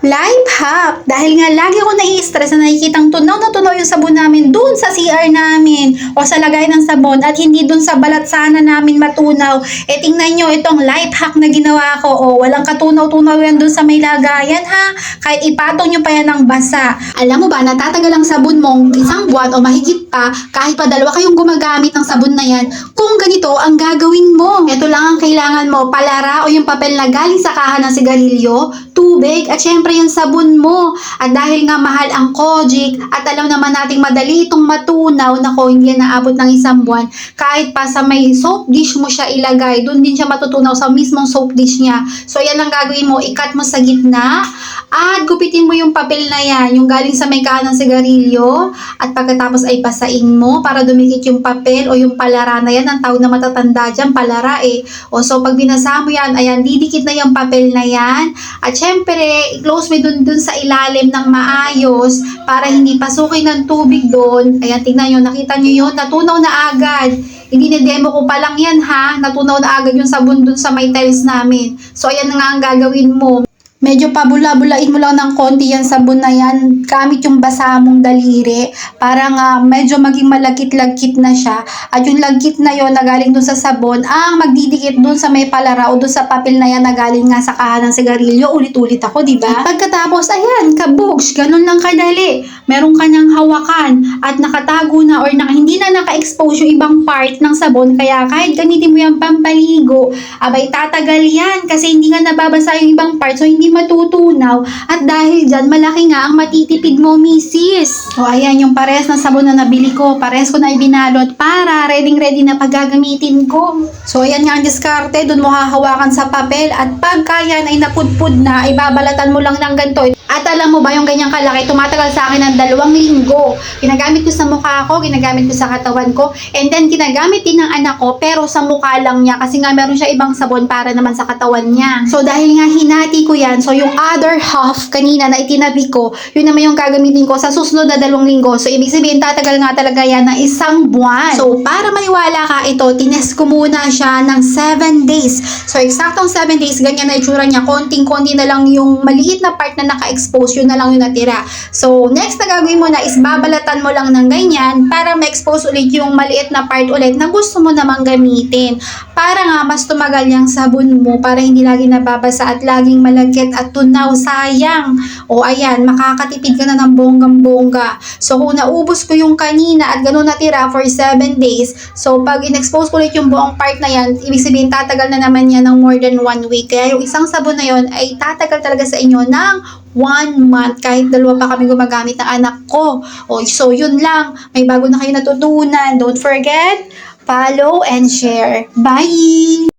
Life hack! Dahil nga lagi ako nai-stress na nakikitang tunaw na tunaw yung sabon namin dun sa CR namin o sa lagay ng sabon at hindi dun sa balat sana namin matunaw. E tingnan nyo itong life hack na ginawa ko. O walang katunaw-tunaw yan dun sa may lagayan ha. Kahit ipatong nyo pa yan ng basa. Alam mo ba, natatagal ang sabon mong isang buwan o mahigit pa kahit pa dalawa kayong gumagamit ng sabon na yan kung ganito ang gagawin mo. Ito lang ang kailangan mo, palara o yung papel na galing sa kaha ng sigarilyo, tubig, at syempre yung sabon mo. At dahil nga mahal ang Kojic, at alam naman nating madali itong matunaw, nako, hindi yan naabot ng isang buwan, kahit pa sa may soap dish mo siya ilagay, dun din siya matutunaw sa mismong soap dish niya. So, yan ang gagawin mo, ikat mo sa gitna, at gupitin mo yung papel na yan, yung galing sa may kaha ng sigarilyo, at pagkatapos ay pasain mo para dumikit yung papel o yung palara na yan, ang tawag na matatanda dyan, palara eh. O so, pag binasa mo yan, ayan, didikit na yung papel na yan, at syempre, i-close mo dun, dun sa ilalim ng maayos para hindi pasukin ng tubig doon. Ayan, tingnan nyo, nakita nyo yun, natunaw na agad. Hindi na-demo ko pa lang yan ha, natunaw na agad yung sabon dun sa may tiles namin. So, ayan na nga ang gagawin mo. Medyo pabula-bulain mo lang ng konti yan sabon na yan. Gamit yung basa mong daliri para nga medyo maging malagkit-lagkit na siya. At yung lagkit na yon na galing dun sa sabon ang magdidikit dun sa may palara o dun sa papel na yan na galing nga sa kaha ng sigarilyo ulit-ulit ako di ba? Pagkatapos ayan kabugs ganun lang kadali. Meron kanyang hawakan at nakatago na or naka, hindi na naka-expose yung ibang part ng sabon. Kaya kahit gamitin mo yung pampaligo abay tatagal yan kasi hindi nga nababasa yung ibang part. So hindi matutunaw at dahil dyan malaki nga ang matitipid mo misis. O ayan yung pares na sabon na nabili ko. Pares ko na ibinalot para ready ready na paggagamitin ko. So ayan nga ang diskarte. Dun mo hahawakan sa papel at pagka yan ay napudpud na ibabalatan mo lang ng ganito at alam mo ba yung ganyang kalaki, tumatagal sa akin ng dalawang linggo. Ginagamit ko sa mukha ko, ginagamit ko sa katawan ko, and then ginagamit din ng anak ko, pero sa mukha lang niya kasi nga meron siya ibang sabon para naman sa katawan niya. So dahil nga hinati ko yan, so yung other half kanina na itinabi ko, yun naman yung gagamitin ko sa susunod na dalawang linggo. So ibig sabihin, tatagal nga talaga yan ng isang buwan. So para maniwala ka ito, tinest ko muna siya ng 7 days. So eksaktong 7 days, ganyan na itsura niya. Konting-konti na lang yung maliit na part na naka-expose, yun na lang yung natira. So next na gagawin mo na is babalatan mo lang ng ganyan para ma-expose ulit yung maliit na part ulit na gusto mo namang gamitin. Para nga mas tumagal yung sabon mo para hindi lagi nababasa at laging malagkit at tunaw. Sayang. O ayan, makakatipid ka na ng bonggang-bongga. So kung naubos ko yung kanina at ganun natira for 7 days, so pag in-expose ko ulit yung buong part na yan, ibig sabihin tatagal na naman yan ng more than 1 week. Kaya yung isang sabon na yon ay tatagal talaga sa inyo ng one month kahit dalawa pa kami gumagamit ng anak ko. O, so yun lang. May bago na kayo natutunan. Don't forget, follow and share. Bye!